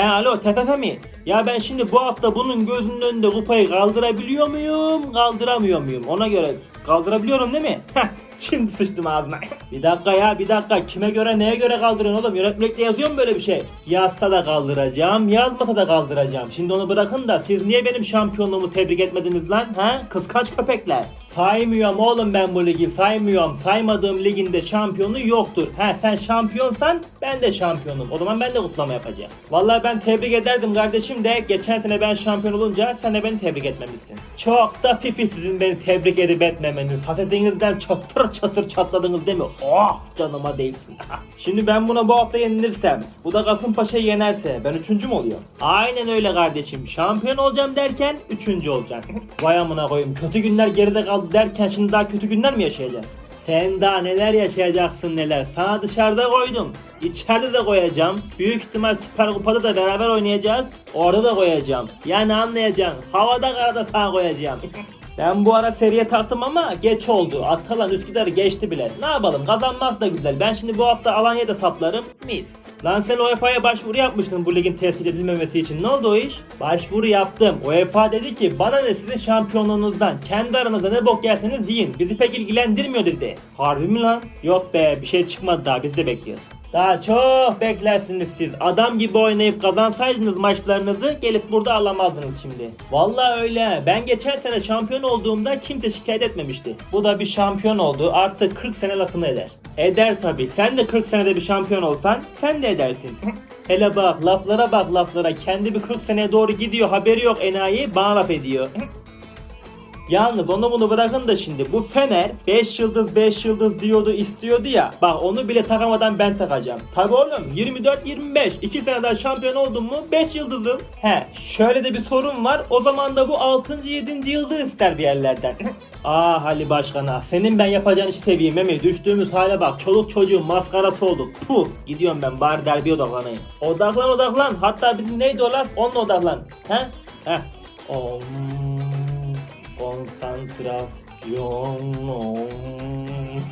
He alo TFF mi? Ya ben şimdi bu hafta bunun gözünün önünde kupayı kaldırabiliyor muyum? Kaldıramıyor muyum? Ona göre kaldırabiliyorum değil mi? Heh, Şimdi sıçtım ağzına. bir dakika ya bir dakika. Kime göre neye göre kaldırıyorsun oğlum? Yönetmelikte yazıyor mu böyle bir şey? Yazsa da kaldıracağım, yazmasa da kaldıracağım. Şimdi onu bırakın da siz niye benim şampiyonluğumu tebrik etmediniz lan? Ha? Kıskanç köpekler. Saymıyorum oğlum ben bu ligi saymıyorum. Saymadığım liginde şampiyonu yoktur. He sen şampiyonsan ben de şampiyonum. O zaman ben de kutlama yapacağım. Vallahi ben tebrik ederdim kardeşim de geçen sene ben şampiyon olunca sen de beni tebrik etmemişsin. Çok da fifi sizin beni tebrik edip etmemeniz. Hasetinizden çatır çatır çatladınız değil mi? Oh canıma değsin. Şimdi ben buna bu hafta yenilirsem, bu da Kasımpaşa'yı yenerse ben üçüncü mü oluyorum? Aynen öyle kardeşim. Şampiyon olacağım derken üçüncü olacağım. Vay amına koyayım. Kötü günler geride kaldı derken şimdi daha kötü günler mi yaşayacağız? Sen daha neler yaşayacaksın neler. Sana dışarıda koydum. İçeride de koyacağım. Büyük ihtimal Süper Kupa'da da beraber oynayacağız. Orada da koyacağım. Yani anlayacaksın. Havada karada sana koyacağım. Ben bu ara seriye taktım ama geç oldu. Atalan Üsküdar'ı geçti bile. Ne yapalım kazanmak da güzel. Ben şimdi bu hafta Alanya'da saplarım. Mis. Lan sen UEFA'ya başvuru yapmıştın bu ligin tescil edilmemesi için. Ne oldu o iş? Başvuru yaptım. UEFA dedi ki bana ne sizin şampiyonluğunuzdan. Kendi aranızda ne bok yerseniz yiyin. Bizi pek ilgilendirmiyor dedi. Harbi mi lan? Yok be bir şey çıkmadı daha biz de bekliyoruz. Daha çok beklersiniz siz. Adam gibi oynayıp kazansaydınız maçlarınızı gelip burada alamazdınız şimdi. Vallahi öyle. Ben geçen sene şampiyon olduğumda kimse şikayet etmemişti. Bu da bir şampiyon oldu. Artık 40 sene lafını eder. Eder tabi. Sen de 40 senede bir şampiyon olsan sen de edersin. Hele bak laflara bak laflara. Kendi bir 40 seneye doğru gidiyor. Haberi yok enayi bana laf ediyor. Yalnız onu bunu bırakın da şimdi. Bu Fener 5 yıldız 5 yıldız diyordu istiyordu ya. Bak onu bile takamadan ben takacağım. Tabi oğlum 24-25 2 seneden şampiyon oldum mu? 5 yıldızım. He şöyle de bir sorun var. O zaman da bu 6. 7. yıldız ister bir yerlerden. Ah Ali Başkan'a senin ben yapacağın işi seveyim Memi düştüğümüz hale bak. Çoluk çocuğun maskarası olduk. Puh gidiyorum ben. Bari derbiye odaklanayım. Odaklan odaklan. Hatta bizim neydi o laf onunla odaklan. He? He ンサンスラピオン。